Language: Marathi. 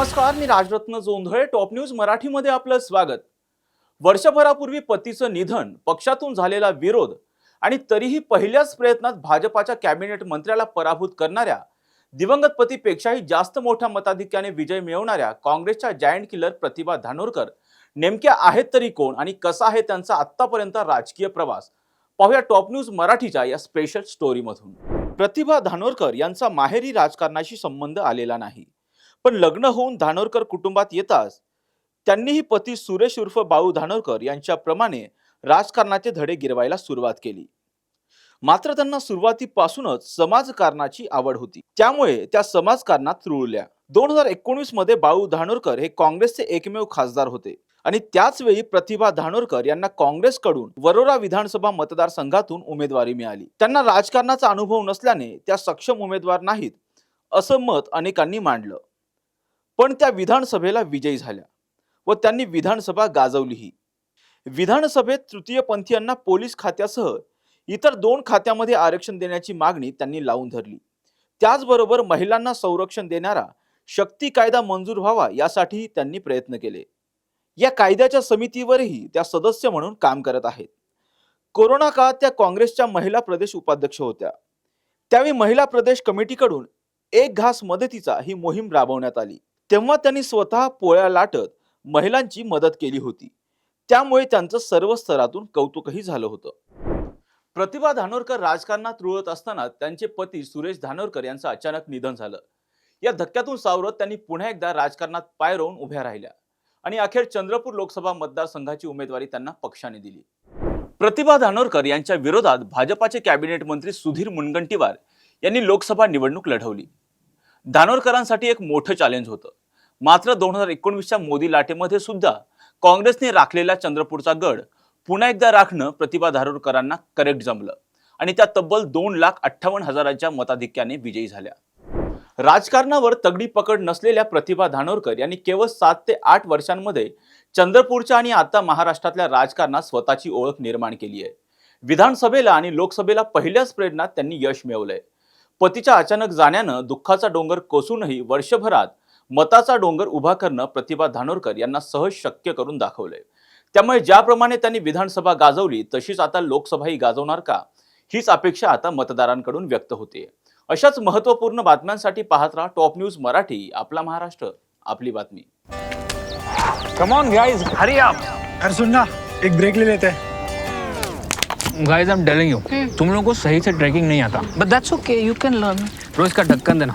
नमस्कार मी राजरत्न जोंधळे टॉप न्यूज मराठीमध्ये आपलं स्वागत. वर्षभरापूर्वी पतीचं निधन पक्षातून झालेला विरोध आणि तरीही पहिल्याच प्रयत्नात भाजपाच्या कॅबिनेट मंत्र्याला पराभूत करणाऱ्या दिवंगत पतीपेक्षाही जास्त मोठ्या मताधिक्याने विजय मिळवणाऱ्या काँग्रेसच्या जायंट किलर प्रतिभा धानोरकर नेमक्या आहेत तरी कोण आणि कसा आहे त्यांचा आत्तापर्यंत राजकीय प्रवास? पाहूया टॉप न्यूज मराठीच्या या स्पेशल स्टोरीमधून. प्रतिभा धानोरकर यांचा माहेरी राजकारणाशी संबंध आलेला नाही. पण लग्न होऊन धानोरकर कुटुंबात येताच त्यांनीही पती सुरेश उर्फ बाळू धानोरकर यांच्याप्रमाणे राजकारणाचे धडे गिरवायला सुरुवात केली. मात्र त्यांना सुरुवातीपासूनच समाजकारणाची आवड होती. त्यामुळे त्या समाजकारणात रुळल्या. दोन हजार एकोणीसमध्ये बाळू धानोरकर हे काँग्रेसचे एकमेव खासदार होते आणि त्याच वेळी प्रतिभा धानोरकर यांना काँग्रेसकडून वरोरा विधानसभा मतदारसंघातून उमेदवारी मिळाली. त्यांना राजकारणाचा अनुभव नसल्याने त्या सक्षम उमेदवार नाहीत असं मत अनेकांनी मांडलं. पण त्या विधानसभेला विजयी झाल्या व त्यांनी विधानसभा गाजवलीही. विधानसभेत तृतीयपंथीयांना पोलीस खात्यासह इतर दोन खात्यामध्ये आरक्षण देण्याची मागणी त्यांनी लावून धरली. त्याचबरोबर महिलांना संरक्षण देणारा शक्ती कायदा मंजूर व्हावा यासाठीही त्यांनी प्रयत्न केले. या कायद्याच्या समितीवरही त्या सदस्य म्हणून काम करत आहेत. कोरोना काळात त्या काँग्रेसच्या महिला प्रदेश उपाध्यक्ष होत्या. त्यावेळी महिला प्रदेश कमिटीकडून एक घास मदतीचा ही मोहीम राबवण्यात आली. तेव्हा त्यांनी स्वतः पोळ्या लाटत महिलांची मदत केली होती. त्यामुळे त्यांचं सर्व स्तरातून कौतुकही झालं होतं. प्रतिभा धानोरकर राजकारणात रुळत असताना त्यांचे पती सुरेश धानोरकर यांचं अचानक निधन झालं. या धक्क्यातून सावरत त्यांनी पुन्हा एकदा राजकारणात पाय रोवून उभ्या राहिल्या आणि अखेर चंद्रपूर लोकसभा मतदारसंघाची उमेदवारी त्यांना पक्षाने दिली. प्रतिभा धानोरकर यांच्या विरोधात भाजपाचे कॅबिनेट मंत्री सुधीर मुनगंटीवार यांनी लोकसभा निवडणूक लढवली. धानोरकरांसाठी एक मोठं चॅलेंज होतं. मात्र दोन हजार एकोणवीसच्या मोदी लाटेमध्ये सुद्धा काँग्रेसने राखलेला चंद्रपूरचा गड पुन्हा एकदा राखणं प्रतिभा धानोरकरांना करेक्ट जमलं. आणि त्या तब्बल दोन लाख अठ्ठावन्न हजाराच्या मताधिक्याने विजयी झाल्या. राजकारणावर तगडी पकड नसलेल्या प्रतिभा धानोरकर यांनी केवळ सात ते आठ वर्षांमध्ये चंद्रपूरच्या आणि आता महाराष्ट्रातल्या राजकारणात स्वतःची ओळख निर्माण केली आहे. विधानसभेला आणि लोकसभेला पहिल्याच प्रेरणात त्यांनी यश मिळवलंय. पतीच्या अचानक जाण्यानं दुःखाचा डोंगर कोसूनही वर्षभरात मताचा डोंगर उभा करणं प्रतिभा धानोरकर यांना सहज शक्य करून दाखवलंय. त्यामुळे ज्याप्रमाणे त्यांनी विधानसभा गाजवली तशीच आता लोकसभाही गाजवणार का? हीच अपेक्षा आता मतदारांकडून व्यक्त होते अशाच महत्त्वपूर्ण बातम्यांसाठी पाहत राहा टॉप न्यूज मराठी आपला महाराष्ट्र आपली बातमी. Come on guys hurry up अरे सुन ना एक ब्रेक ले लेते. हैं guys I am telling you तुम लोगों को सही से ट्रैकिंग नहीं आता. But that's okay, you can learn. रोज का ढक्कन देना.